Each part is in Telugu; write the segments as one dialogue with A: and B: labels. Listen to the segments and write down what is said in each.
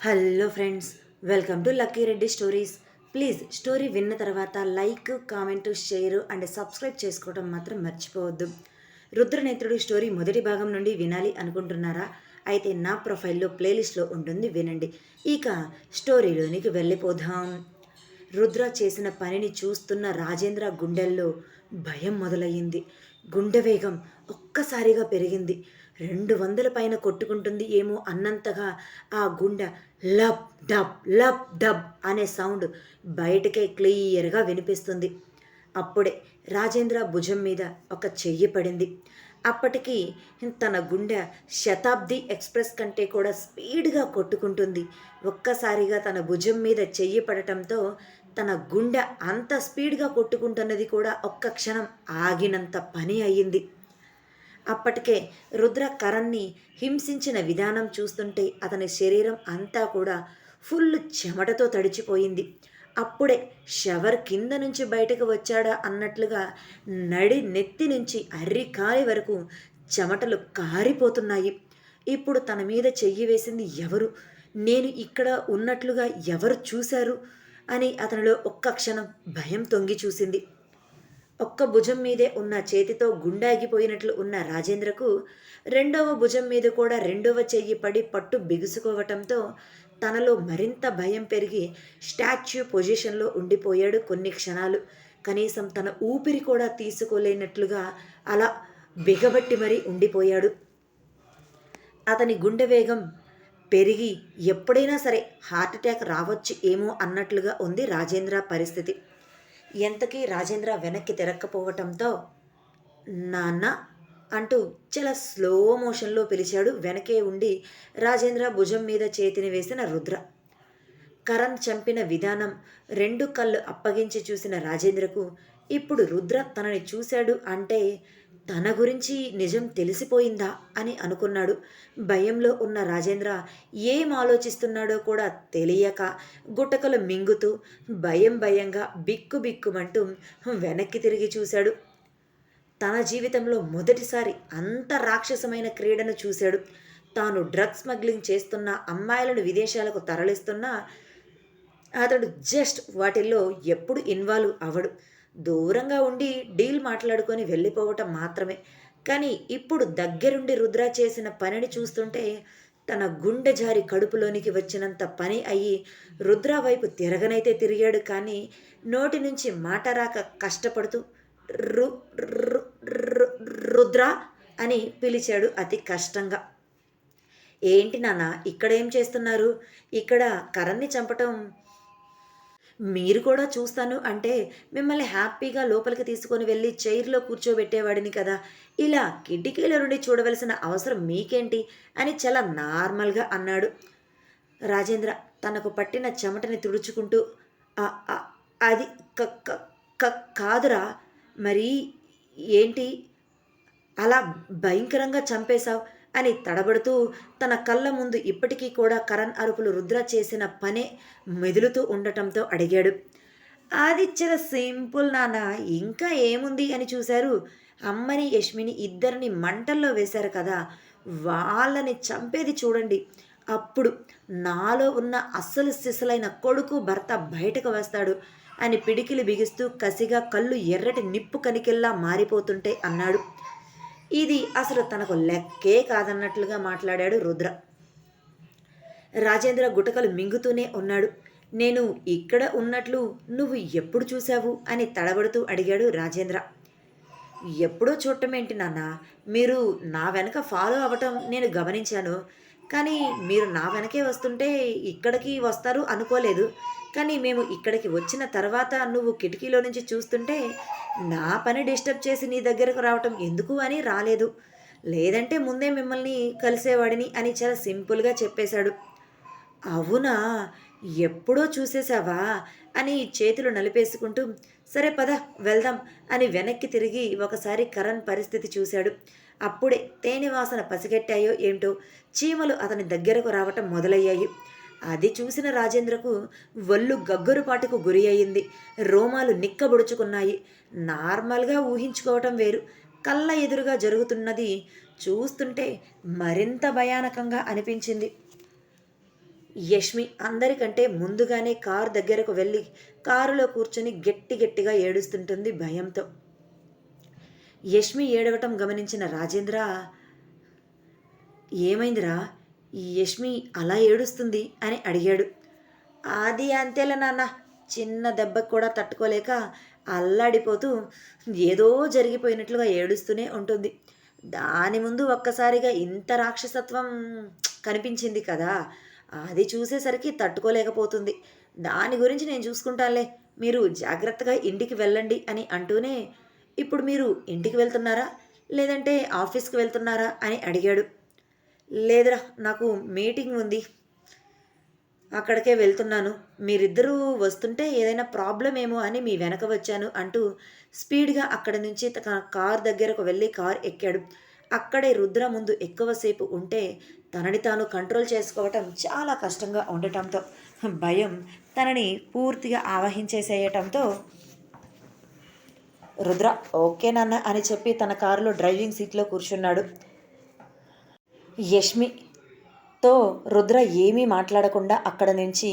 A: Hello friends welcome to Lucky Reddy stories please story విన్న తర్వాత like comment share and subscribe చేసుకోవడం మాత్రం మర్చిపోవద్దు. రుద్రనేత్రుడు స్టోరీ మొదటి భాగం నుండి వినాలి అనుకుంటున్నారా? అయితే నా ప్రొఫైల్లో ప్లేలిస్ట్లో ఉంటుంది వినండి. ఇక స్టోరీలోనికి వెళ్ళిపోదాం. రుద్ర చేసిన పనిని చూస్తున్న రాజేంద్ర గుండెల్లో భయం మొదలయ్యింది. గుండె వేగం ఒక్కసారిగా పెరిగింది. రెండు వందల పైన కొట్టుకుంటుంది ఏమో అన్నంతగా ఆ గుండె. లబ్ డబ్ లబ్ డబ్ అనే సౌండ్ బయటకే క్లియర్గా వినిపిస్తుంది. అప్పుడే రాజేంద్ర భుజం మీద ఒక చెయ్యి పడింది. అప్పటికి తన గుండె శతాబ్ది ఎక్స్ప్రెస్ కంటే కూడా స్పీడ్గా కొట్టుకుంటుంది. ఒక్కసారిగా తన భుజం మీద చెయ్యి పడటంతో తన గుండె అంత స్పీడ్గా కొట్టుకుంటున్నది కూడా ఒక్క క్షణం ఆగినంత పని అయ్యింది. అప్పటికే రుద్ర కరణ్ని హింసించిన విధానం చూస్తుంటే అతని శరీరం అంతా కూడా ఫుల్ చెమటతో తడిచిపోయింది. అప్పుడే షవర్ కింద నుంచి బయటకు వచ్చాడా అన్నట్లుగా నడి నెత్తి నుంచి అర్రికాలి వరకు చెమటలు కారిపోతున్నాయి. ఇప్పుడు తన మీద చెయ్యి వేసింది ఎవరు? నేను ఇక్కడ ఉన్నట్లుగా ఎవరు చూశారు? అని అతనిలో ఒక్క క్షణం భయం తొంగి చూసింది. ఒక్క భుజం మీదే ఉన్న చేతితో గుండాగిపోయినట్లు ఉన్న రాజేంద్రకు రెండవ భుజం మీద కూడా రెండవ చెయ్యి పడి పట్టు బిగుసుకోవటంతో తనలో మరింత భయం పెరిగి స్టాచ్యూ పొజిషన్లో ఉండిపోయాడు కొన్ని క్షణాలు. కనీసం తన ఊపిరి కూడా తీసుకోలేనట్లుగా అలా బిగబట్టి మరీ ఉండిపోయాడు. అతని గుండె వేగం పెరిగి ఎప్పుడైనా సరే హార్ట్ అటాక్ రావచ్చు ఏమో అన్నట్లుగా ఉంది రాజేంద్ర పరిస్థితి. ఎంతకీ రాజేంద్ర వెనక్కి తిరక్కపోవటంతో నాన్న అంటూ చాలా స్లో మోషన్లో పిలిచాడు. వెనకే ఉండి రాజేంద్ర భుజం మీద చేతిని వేసిన రుద్ర. కరణ్ చంపిన విధానం రెండు కళ్ళు అప్పగించి చూసిన రాజేంద్రకు ఇప్పుడు రుద్ర తనని చూశాడు అంటే తన గురించి నిజం తెలిసిపోయిందా అని అనుకున్నాడు. భయంలో ఉన్న రాజేంద్ర ఏం ఆలోచిస్తున్నాడో కూడా తెలియక గుట్టకలు మింగుతూ భయం భయంగా బిక్కు బిక్కుమంటూ వెనక్కి తిరిగి చూశాడు. తన జీవితంలో మొదటిసారి అంత రాక్షసమైన క్రీడను చూశాడు. తాను డ్రగ్ స్మగ్లింగ్ చేస్తున్న అమ్మాయిలను విదేశాలకు తరలిస్తున్నా అతడు జస్ట్ వాటిల్లో ఎప్పుడు ఇన్వాల్వ్ అవడు. దూరంగా ఉండి డీల్ మాట్లాడుకొని వెళ్ళిపోవటం మాత్రమే. కానీ ఇప్పుడు దగ్గరుండి రుద్ర చేసిన పనిని చూస్తుంటే తన గుండె జారి కడుపులోనికి వచ్చినంత పని అయ్యి రుద్ర వైపు తిరగనైతే తిరిగాడు కానీ నోటి నుంచి మాట రాక కష్టపడుతూ రు రుద్ర అని పిలిచాడు అతి కష్టంగా. ఏంటి నాన్న ఇక్కడ ఏం చేస్తున్నారు? ఇక్కడ కరణ్ని చంపటం మీరు కూడా చూస్తాను అంటే మిమ్మల్ని హ్యాపీగా లోపలికి తీసుకొని వెళ్ళి చైర్లో కూర్చోబెట్టేవాడిని కదా. ఇలా కిటికీల నుండి చూడవలసిన అవసరం మీకేంటి? అని చాలా నార్మల్గా అన్నాడు. రాజేంద్ర తనకు పట్టిన చెమటని తుడుచుకుంటూ అది కాదురా. మరి ఏంటి? అలా భయంకరంగా చంపేశావు. అని తడబడుతూ తన కళ్ళ ముందు ఇప్పటికీ కూడా కరణ్ అరుపులు రుద్ర చేసిన పనే మెదులుతూ ఉండటంతో అడిగాడు అది సింపుల్ నాన్న ఇంకా ఏముంది? అని చూశారు. అమ్మని యష్మిని ఇద్దరిని మంటల్లో వేశారు కదా వాళ్ళని చంపేది చూడండి. అప్పుడు నాలో ఉన్న అస్సలు సిసలైన కొడుకు భర్త బయటకు వస్తాడు అని పిడికిలు బిగిస్తూ కసిగా కళ్ళు ఎర్రటి నిప్పు కనికెల్లా మారిపోతుంటే అన్నాడు. ఇది అసలు తనకు లెక్కే కాదన్నట్లుగా మాట్లాడాడు రుద్ర. రాజేంద్ర గుటకలు మింగుతూనే ఉన్నాడు. నేను ఇక్కడ ఉన్నట్లు నువ్వు ఎప్పుడు చూశావు అని తడబడుతూ అడిగాడు రాజేంద్ర. ఎప్పుడో చూడటమేంటి నాన్న? మీరు నా వెనక ఫాలో అవ్వటం నేను గమనించాను. కానీ మీరు నా వెనకే వస్తుంటే ఇక్కడికి వస్తారు అనుకోలేదు. కానీ మేము ఇక్కడికి వచ్చిన తర్వాత నువ్వు కిటికీలో నుంచి చూస్తుంటే నా పని డిస్టర్బ్ చేసి నీ దగ్గరకు రావటం ఎందుకు అని రాలేదు. లేదంటే ముందే మిమ్మల్ని కలిసేవాడిని అని చాలా సింపుల్గా చెప్పేశాడు. అవునా? ఎప్పుడో చూసేశావా? అని చేతులు నలిపేసుకుంటూ సరే పద వెళ్దాం అని వెనక్కి తిరిగి ఒకసారి కరణ్ పరిస్థితి చూశాడు. అప్పుడే తేనె వాసన పసిగట్టాయో ఏంటో చీమలు అతని దగ్గరకు రావటం మొదలయ్యాయి. అది చూసిన రాజేంద్రకు ఒళ్ళు గగ్గురుపాటుకు గురి అయింది. రోమాలు నిక్కబుడుచుకున్నాయి. నార్మల్గా ఊహించుకోవటం వేరు. కళ్ళ ఎదురుగా జరుగుతున్నది చూస్తుంటే మరింత భయానకంగా అనిపించింది. యష్మి అందరికంటే ముందుగానే కారు దగ్గరకు వెళ్ళి కారులో కూర్చొని గట్టి గట్టిగా ఏడుస్తుంటుంది భయంతో. యష్మి ఏడవటం గమనించిన రాజేంద్ర ఏమైందిరా? ఈ యష్మి అలా ఏడుస్తుంది? అని అడిగాడు. అది అంతేలే నాన్న. చిన్న దెబ్బకు కూడా తట్టుకోలేక అల్లాడిపోతూ ఏదో జరిగిపోయినట్లుగా ఏడుస్తూనే ఉంటుంది. దాని ముందు ఒక్కసారిగా ఇంత రాక్షసత్వం కనిపించింది కదా అది చూసేసరికి తట్టుకోలేకపోతుంది. దాని గురించి నేను చూసుకుంటానులే. మీరు జాగ్రత్తగా ఇంటికి వెళ్ళండి అని అంటూనే ఇప్పుడు మీరు ఇంటికి వెళ్తున్నారా? లేదంటే ఆఫీస్కి వెళ్తున్నారా? అని అడిగాడు. లేదురా నాకు మీటింగ్ ఉంది. అక్కడికే వెళ్తున్నాను. మీరిద్దరూ వస్తుంటే ఏదైనా ప్రాబ్లం ఏమో అని మీ వెనక వచ్చాను అంటూ స్పీడ్గా అక్కడి నుంచి తన కార్ దగ్గరకు వెళ్ళి కార్ ఎక్కాడు. అక్కడే రుద్ర ముందు ఎక్కువసేపు ఉంటే తనని తాను కంట్రోల్ చేసుకోవటం చాలా కష్టంగా ఉండటంతో భయం తనని పూర్తిగా ఆవహించేసేయటంతో రుద్ర ఓకే నాన్న అని చెప్పి తన కారులో డ్రైవింగ్ సీట్లో కూర్చున్నాడు. యష్మితో రుద్ర ఏమీ మాట్లాడకుండా అక్కడ నుంచి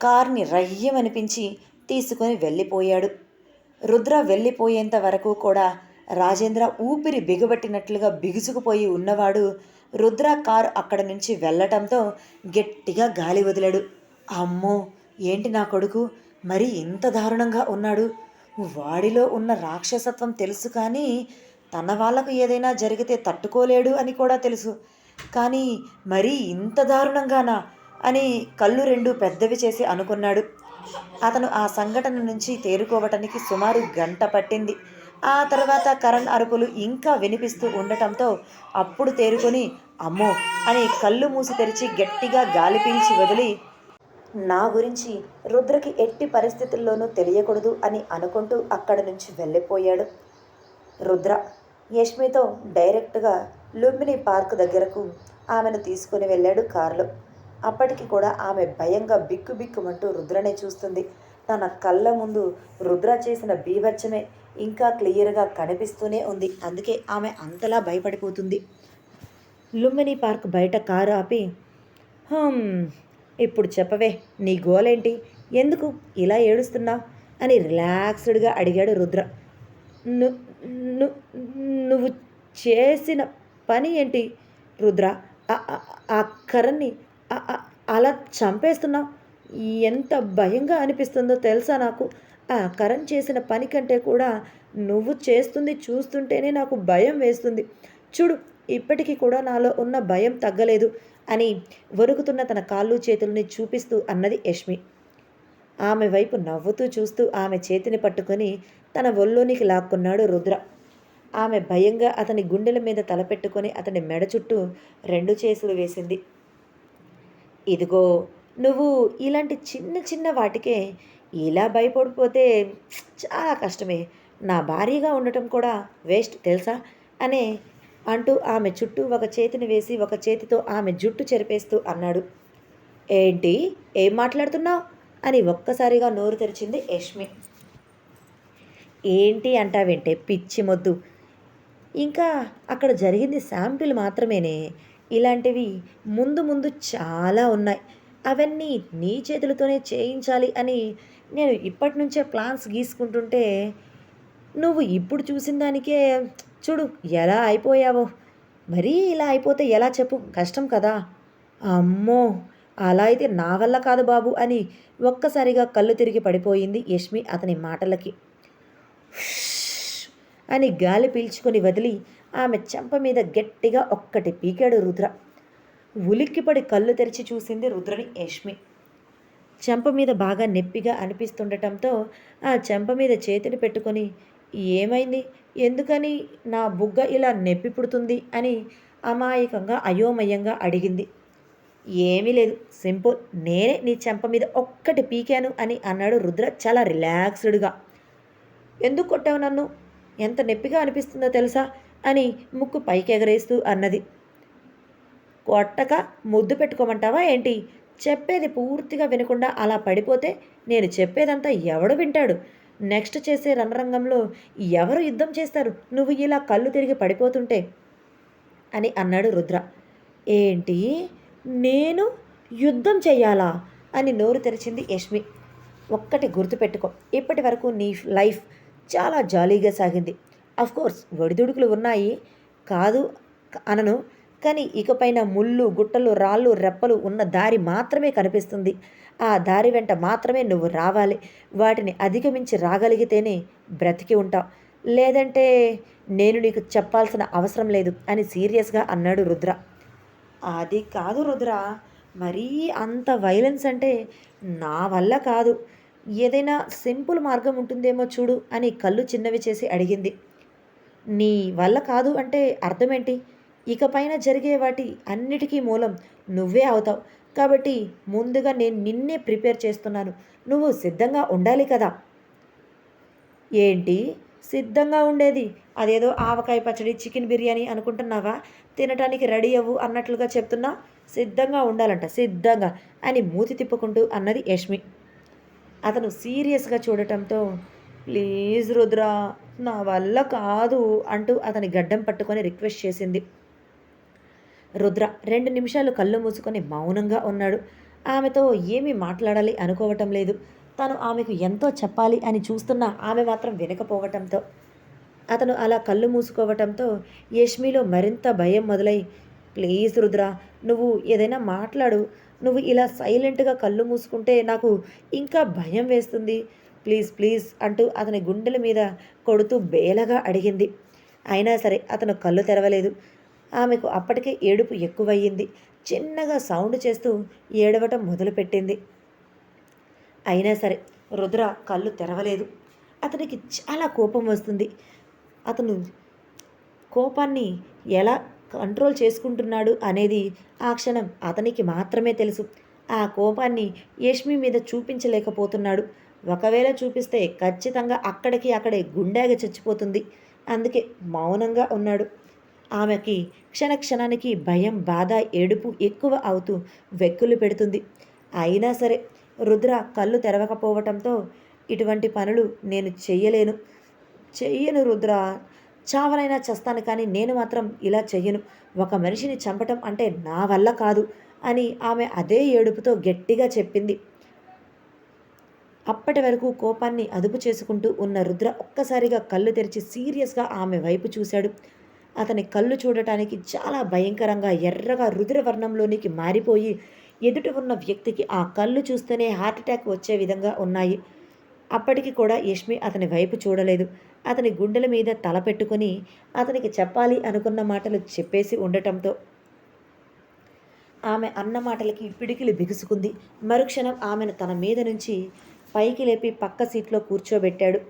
A: కార్ని రయ్యమనిపించి తీసుకొని వెళ్ళిపోయాడు. రుద్ర వెళ్ళిపోయేంత వరకు కూడా రాజేంద్ర ఊపిరి బిగబట్టినట్లుగా బిగుసుకుపోయి ఉన్నవాడు రుద్ర కార్ అక్కడ నుంచి వెళ్ళటంతో గట్టిగా గాలి వదిలాడు. అమ్మో ఏంటి నా కొడుకు? మరి ఇంత దారుణంగా ఉన్నాడు? వాడిలో ఉన్న రాక్షసత్వం తెలుసు కానీ తన వాళ్ళకు ఏదైనా జరిగితే తట్టుకోలేడు అని కూడా తెలుసు. కానీ మరీ ఇంత దారుణంగానా అని కళ్ళు రెండు పెద్దవి చేసి అనుకున్నాడు. అతను ఆ సంఘటన నుంచి తేరుకోవటానికి సుమారు గంట పట్టింది. ఆ తర్వాత కరణ్ అరుపులు ఇంకా వినిపిస్తూ ఉండటంతో అప్పుడు తేరుకొని అమ్మో అని కళ్ళు మూసి తెరిచి గట్టిగా గాలి పీల్చి వదిలి నా గురించి రుద్రకి ఎట్టి పరిస్థితుల్లోనూ తెలియకూడదు అని అనుకుంటూ అక్కడి నుంచి వెళ్ళిపోయాడు. రుద్ర యష్మితో డైరెక్ట్గా లుంబిని పార్క్ దగ్గరకు ఆమెను తీసుకుని వెళ్ళాడు కారులో. అప్పటికి కూడా ఆమె భయంగా బిక్కు బిక్కుమంటూ రుద్రనే చూస్తుంది. తన కళ్ళ ముందు రుద్ర చేసిన బీభత్సమే ఇంకా క్లియర్గా కనిపిస్తూనే ఉంది. అందుకే ఆమె అంతలా భయపడిపోతుంది. లుంబిని పార్క్ బయట కారు ఆపి ఇప్పుడు చెప్పవే నీ గోలేంటి? ఎందుకు ఇలా ఏడుస్తున్నావు అని రిలాక్స్డ్గా అడిగాడు రుద్ర. "ను- ను- నువ్వు చేసిన పని ఏంటి రుద్ర? ఆ- కరణ్ని అలా చంపేస్తున్నావు ఎంత భయంగా అనిపిస్తుందో తెలుసా నాకు? ఆ కరణ్ చేసిన పని కంటే కూడా నువ్వు చేస్తుంది చూస్తుంటేనే నాకు భయం వేస్తుంది. చూడు ఇప్పటికీ కూడా నాలో ఉన్న భయం తగ్గలేదు అని వరుగుతున్న తన కాళ్ళు చేతుల్ని చూపిస్తూ అన్నది యష్మి. ఆమె వైపు నవ్వుతూ చూస్తూ ఆమె చేతిని పట్టుకొని తన ఒళ్ళోనికి లాక్కున్నాడు రుద్ర. ఆమె భయంగా అతని గుండెల మీద తలపెట్టుకొని అతని మెడ చుట్టూ రెండు చేతులు వేసింది. ఇదిగో నువ్వు ఇలాంటి చిన్న చిన్న వాటికే ఇలా భయపడిపోతే చాలా కష్టమే. నా భారీగా ఉండటం కూడా వేస్ట్ తెలుసా? అనే అంటూ ఆమె చుట్టూ ఒక చేతిని వేసి ఒక చేతితో ఆమె జుట్టు చెరిపేస్తూ అన్నాడు. ఏంటి? ఏం మాట్లాడుతున్నావు? అని ఒక్కసారిగా నోరు తెరిచింది యష్మి. ఏంటి అంటావేంటే పిచ్చి మొద్దు. ఇంకా అక్కడ జరిగింది శాంపిల్ మాత్రమేనే. ఇలాంటివి ముందు ముందు చాలా ఉన్నాయి. అవన్నీ నీ చేతులతోనే చేయించాలి అని నేను ఇప్పటి నుంచే ప్లాన్స్ గీసుకుంటుంటే నువ్వు ఇప్పుడు చూసిన దానికే చూడు ఎలా అయిపోయావో. మరీ ఇలా అయిపోతే ఎలా చెప్పు? కష్టం కదా. అమ్మో! అలా అయితే నా వల్ల కాదు బాబు అని ఒక్కసారిగా కళ్ళు తిరిగి పడిపోయింది యష్మి అతని మాటలకి. అని గాలి పీల్చుకొని వదిలి ఆమె చెంప మీద గట్టిగా ఒక్కటి పీకాడు రుద్ర. ఉలిక్కిపడి కళ్ళు తెరిచి చూసింది రుద్రని యష్మి. చెంప మీద బాగా నొప్పిగా అనిపిస్తుండటంతో ఆ చెంప మీద చేతిని పెట్టుకొని ఏమైంది? ఎందుకని నా బుగ్గ ఇలా నొప్పి పుడుతుంది అని అమాయకంగా అయోమయంగా అడిగింది. ఏమీ లేదు. సింపుల్. నేనే నీ చెంప మీద ఒక్కటి పీకాను అని అన్నాడు రుద్ర చాలా రిలాక్స్డ్గా. ఎందుకు కొట్టావు నన్ను? ఎంత నొప్పిగా అనిపిస్తుందో తెలుసా? అని ముక్కు పైకి ఎగరేస్తూ అన్నది. కొట్టక ముద్దు పెట్టుకోమంటావా ఏంటి? చెప్పేది పూర్తిగా వినకుండా అలా పడిపోతే నేను చెప్పేదంతా ఎవడు వింటాడు? నెక్స్ట్ చేసే రణరంగంలో ఎవరు యుద్ధం చేస్తారు? నువ్వు ఇలా కళ్ళు తిరిగి పడిపోతుంటే? అని అన్నాడు రుద్ర. ఏంటి? నేను యుద్ధం చెయ్యాలా అని నోరు తెరిచింది యష్మి. ఒక్కటి గుర్తుపెట్టుకో ఇప్పటి వరకు నీ లైఫ్ చాలా జాలీగా సాగింది. అఫ్ కోర్స్ ఒడిదుడుకులు ఉన్నాయి. కాదు అనను కానీ ఇకపైన ముళ్ళు గుట్టలు రాళ్ళు రెప్పలు ఉన్న దారి మాత్రమే కనిపిస్తుంది. ఆ దారి వెంట మాత్రమే నువ్వు రావాలి. వాటిని అధిగమించి రాగలిగితేనే బ్రతికి ఉంటావు. లేదంటే నేను నీకు చెప్పాల్సిన అవసరం లేదు అని సీరియస్గా అన్నాడు రుద్ర. అది కాదు రుద్ర. మరీ అంత వైలెన్స్ అంటే నా వల్ల కాదు. ఏదైనా సింపుల్ మార్గం ఉంటుందేమో చూడు అని కళ్ళు చిన్నవి చేసి అడిగింది. నీ వల్ల కాదు అంటే అర్థమేంటి? ఇకపైన జరిగే వాటి అన్నిటికీ మూలం నువ్వే అవుతావు. కాబట్టి ముందుగా నేను నిన్నే ప్రిపేర్ చేస్తున్నాను. నువ్వు సిద్ధంగా ఉండాలి కదా. ఏంటి? సిద్ధంగా ఉండేది? అదేదో ఆవకాయ పచ్చడి చికెన్ బిర్యానీ అనుకుంటున్నావా? తినటానికి రెడీ అవ్వు అన్నట్లుగా చెప్తున్నా. సిద్ధంగా ఉండాలంట. సిద్ధంగా అని మూతి తిప్పుకుంటూ అన్నది యష్మి. అతను సీరియస్గా చూడటంతో ప్లీజ్ రుద్ర నా వల్ల కాదు అంటూ అతని గడ్డం పట్టుకొని రిక్వెస్ట్ చేసింది. రుద్ర రెండు నిమిషాలు కళ్ళు మూసుకొని మౌనంగా ఉన్నాడు. ఆమెతో ఏమీ మాట్లాడాలి అనుకోవటం లేదు. తను ఆమెకు ఎంతో చెప్పాలి అని చూస్తున్నా ఆమె మాత్రం వినకపోవటంతో. అతను అలా కళ్ళు మూసుకోవటంతో యష్మిలో మరింత భయం మొదలై ప్లీజ్ రుద్ర నువ్వు ఏదైనా మాట్లాడు. నువ్వు ఇలా సైలెంట్గా కళ్ళు మూసుకుంటే నాకు ఇంకా భయం వేస్తుంది. ప్లీజ్ ప్లీజ్ అంటూ అతని గుండెల మీద కొడుతూ బేలగా అడిగింది. అయినా సరే అతను కళ్ళు తెరవలేదు. ఆమెకు అప్పటికే ఏడుపు ఎక్కువయ్యింది. చిన్నగా సౌండ్ చేస్తూ ఏడవటం మొదలుపెట్టింది. అయినా సరే రుద్ర కళ్ళు తెరవలేదు. అతనికి చాలా కోపం వస్తుంది. అతను కోపాన్ని ఎలా కంట్రోల్ చేసుకుంటున్నాడు అనేది ఆ క్షణం అతనికి మాత్రమే తెలుసు. ఆ కోపాన్ని యష్మి మీద చూపించలేకపోతున్నాడు. ఒకవేళ చూపిస్తే ఖచ్చితంగా అక్కడికి అక్కడే గుండెగా చచ్చిపోతుంది. అందుకే మౌనంగా ఉన్నాడు. ఆమెకి క్షణ క్షణానికి భయం బాధ ఏడుపు ఎక్కువ అవుతూ వెక్కులు పెడుతుంది. అయినా సరే రుద్ర కళ్ళు తెరవకపోవటంతో ఇటువంటి పనులు నేను చెయ్యలేను. చెయ్యను రుద్ర. చావనైనా చేస్తాను కానీ నేను మాత్రం ఇలా చెయ్యను. ఒక మనిషిని చంపటం అంటే నా వల్ల కాదు అని ఆమె అదే ఏడుపుతో గట్టిగా చెప్పింది. అప్పటి వరకు కోపాన్ని అదుపు చేసుకుంటూ ఉన్న రుద్ర ఒక్కసారిగా కళ్ళు తెరిచి సీరియస్గా ఆమె వైపు చూశాడు. అతని కళ్ళు చూడటానికి చాలా భయంకరంగా ఎర్రగా రుద్రవర్ణంలోనికి మారిపోయి ఎదుట ఉన్న వ్యక్తికి ఆ కళ్ళు చూస్తేనే హార్ట్అటాక్ వచ్చే విధంగా ఉన్నాయి. అప్పటికి కూడా యష్మి అతని వైపు చూడలేదు. అతని గుండెల మీద తల పెట్టుకుని అతనికి చెప్పాలి అనుకున్న మాటలు చెప్పేసి ఉండటంతో ఆమె అన్న మాటలకి పిడికిలు బిగుసుకుంది. మరుక్షణం ఆమెను తన మీద నుంచి పైకి లేపి పక్క సీట్లో కూర్చోబెట్టాడు.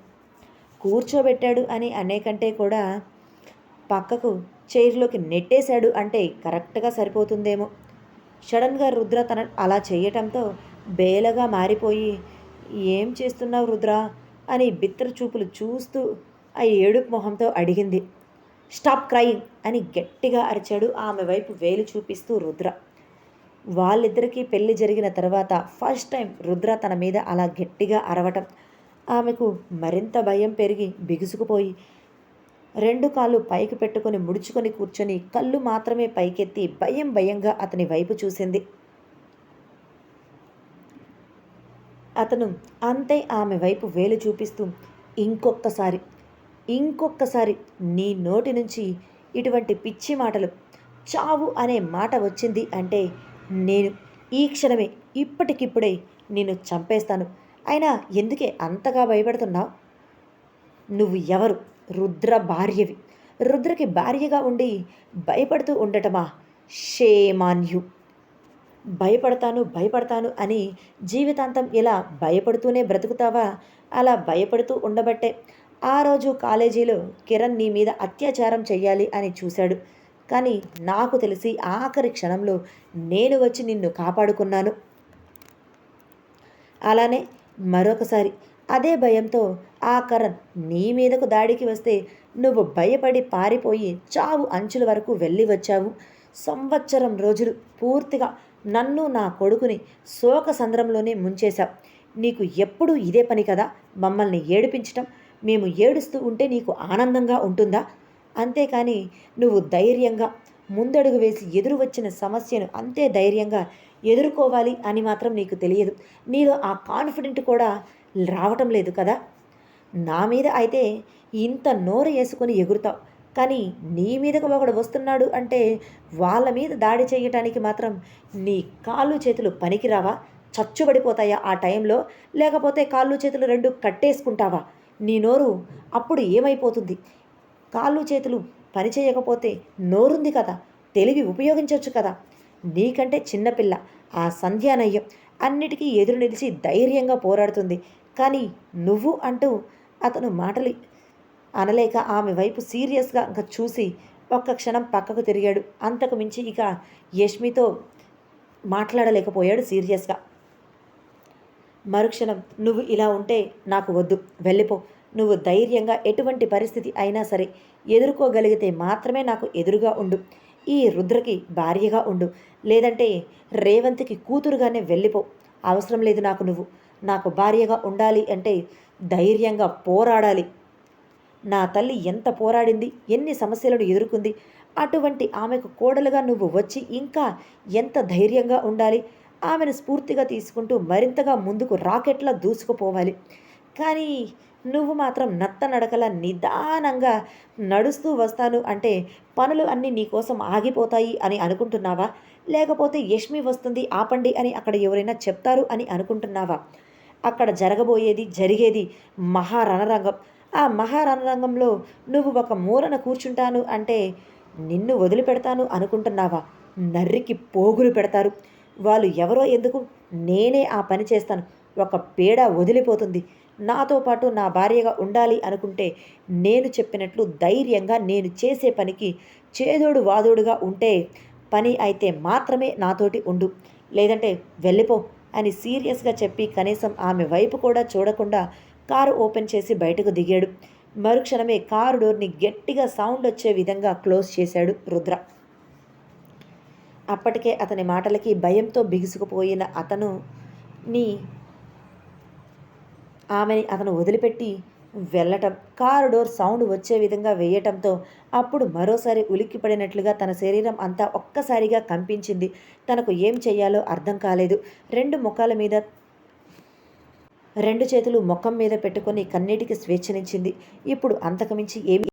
A: కూర్చోబెట్టాడు అని అనేకంటే కూడా పక్కకు చైర్లోకి నెట్టేశాడు అంటే కరెక్ట్గా సరిపోతుందేమో. సడన్గా రుద్ర తన అలా చేయటంతో బేలగా మారిపోయి ఏం చేస్తున్నావు రుద్ర? అని బిత్తర చూపులు చూస్తూ ఆ ఏడుపు మొహంతో అడిగింది. స్టాప్ క్రయింగ్ అని గట్టిగా అరిచాడు ఆమె వైపు వేలు చూపిస్తూ రుద్ర. వాళ్ళిద్దరికీ పెళ్ళి జరిగిన తర్వాత ఫస్ట్ టైం రుద్ర తన మీద అలా గట్టిగా అరవటం. ఆమెకు మరింత భయం పెరిగి బిగుసుకుపోయి రెండు కాళ్ళు పైకి పెట్టుకొని ముడుచుకొని కూర్చొని కళ్ళు మాత్రమే పైకెత్తి భయం భయంగా అతని వైపు చూసింది. అతను అంతే ఆమె వైపు వేలు చూపిస్తూ ఇంకొక్కసారి ఇంకొక్కసారి నీ నోటి నుంచి ఇటువంటి పిచ్చి మాటలు చావు అనే మాట వచ్చింది అంటే నేను ఈ క్షణమే ఇప్పటికిప్పుడే నిన్ను చంపేస్తాను. అయినా ఎందుకే అంతగా భయపడుతున్నావు? నువ్వు ఎవరు? రుద్ర భార్యవి. రుద్రకి భార్యగా ఉండి భయపడుతూ ఉండటమా? షేమాన్యు భయపడతాను భయపడతాను అని జీవితాంతం ఇలా భయపడుతూనే బ్రతుకుతావా? అలా భయపడుతూ ఉండబట్టే ఆ రోజు కాలేజీలో కిరణ్ నీ మీద అత్యాచారం చెయ్యాలి అని చూశాడు. కానీ నాకు తెలిసి ఆఖరి క్షణంలో నేను వచ్చి నిన్ను కాపాడుకున్నాను. అలానే మరొకసారి అదే భయంతో ఆ కరణ్ నీ మీదకు దాడికి వస్తే నువ్వు భయపడి పారిపోయి చావు అంచుల వరకు వెళ్ళి వచ్చావు. సంవత్సరం రోజులు పూర్తిగా నన్ను నా కొడుకుని శోక సంద్రంలోనే ముంచేశావు. నీకు ఎప్పుడూ ఇదే పని కదా? మమ్మల్ని ఏడిపించటం? మేము ఏడుస్తూ ఉంటే నీకు ఆనందంగా ఉంటుందా? అంతేకాని నువ్వు ధైర్యంగా ముందడుగు వేసి ఎదురు వచ్చిన సమస్యను అంతే ధైర్యంగా ఎదుర్కోవాలి అని మాత్రం నీకు తెలియదు. నీలో ఆ కాన్ఫిడెంట్ కూడా రావటం లేదు కదా? నా మీద అయితే ఇంత నోరు వేసుకొని ఎగురుతావు. కానీ నీ మీదకు ఒకడు వస్తున్నాడు అంటే వాళ్ళ మీద దాడి చేయటానికి మాత్రం నీ కాళ్ళు చేతులు పనికిరావా? చచ్చుబడిపోతాయా ఆ టైంలో? లేకపోతే కాళ్ళు చేతులు రెండు కట్టేసుకుంటావా? నీ నోరు అప్పుడు ఏమైపోతుంది? కాళ్ళు చేతులు పని చేయకపోతే నోరుంది కదా? తెలివి ఉపయోగించవచ్చు కదా? నీకంటే చిన్నపిల్ల ఆ సంధ్యానయ్యం అన్నిటికీ ఎదురు నిలిచి ధైర్యంగా పోరాడుతుంది. కానీ నువ్వు అంటూ అతను మాటలు అనలేక ఆమె వైపు సీరియస్గా ఇంకా చూసి ఒక్క క్షణం పక్కకు తిరిగాడు. అంతకు మించి ఇక యష్మితో మాట్లాడలేకపోయాడు సీరియస్గా. మరుక్షణం నువ్వు ఇలా ఉంటే నాకు వద్దు. వెళ్ళిపో. నువ్వు ధైర్యంగా ఎటువంటి పరిస్థితి అయినా సరే ఎదుర్కోగలిగితే మాత్రమే నాకు ఎదురుగా ఉండు. ఈ రుద్రకి భార్యగా ఉండు. లేదంటే రేవంత్కి కూతురుగానే వెళ్ళిపో. అవసరం లేదు నాకు నువ్వు. నాకు భార్యగా ఉండాలి అంటే ధైర్యంగా పోరాడాలి. నా తల్లి ఎంత పోరాడింది ఎన్ని సమస్యలను ఎదుర్కొంది అటువంటి ఆమెకు కోడలుగా నువ్వు వచ్చి ఇంకా ఎంత ధైర్యంగా ఉండాలి ఆమెను స్ఫూర్తిగా తీసుకుంటూ మరింతగా ముందుకు రాకెట్లా దూసుకుపోవాలి. కానీ నువ్వు మాత్రం నత్త నడకల నిదానంగా నడుస్తూ వస్తాను అంటే పనులు అన్నీ నీకోసం ఆగిపోతాయి అని అనుకుంటున్నావా? లేకపోతే యష్మి వస్తుంది ఆపండి అని అక్కడ ఎవరైనా చెప్తారు అని అనుకుంటున్నావా? అక్కడ జరగబోయేది జరిగేది మహారణరంగం. ఆ మహారణరంగంలో నువ్వు ఒక మూలన కూర్చుంటాను అంటే నిన్ను వదిలిపెడతాను అనుకుంటున్నావా? నర్రికి పోగులు పెడతారు. వాళ్ళు ఎవరో ఎందుకు? నేనే ఆ పని చేస్తాను. ఒక పేడ వదిలిపోతుంది. నాతో పాటు నా భార్యగా ఉండాలి అనుకుంటే నేను చెప్పినట్లు ధైర్యంగా నేను చేసే పనికి చేదోడు వాదోడుగా ఉంటే పని అయితే మాత్రమే నాతోటి ఉండు. లేదంటే వెళ్ళిపో అని సీరియస్గా చెప్పి కనీసం ఆమె వైపు కూడా చూడకుండా కారు ఓపెన్ చేసి బయటకు దిగాడు. మరుక్షణమే కారు డోర్ని గట్టిగా సౌండ్ వచ్చే విధంగా క్లోజ్ చేశాడు రుద్ర. అప్పటికే అతని మాటలకి భయంతో బిగుసుకుపోయిన అతను నీ ఆమెని అతను వదిలిపెట్టి వెళ్ళటం. కారు డోర్ సౌండ్ వచ్చే విధంగా వేయటంతో అప్పుడు మరోసారి ఉలిక్కిపడినట్లుగా తన శరీరం అంతా ఒక్కసారిగా కంపించింది. తనకు ఏం చేయాలో అర్థం కాలేదు. రెండు ముఖాల మీద రెండు చేతులు ముఖం మీద పెట్టుకొని కన్నీటికి స్వేచ్ఛనిచ్చింది. ఇప్పుడు అంతకుమించి ఏమి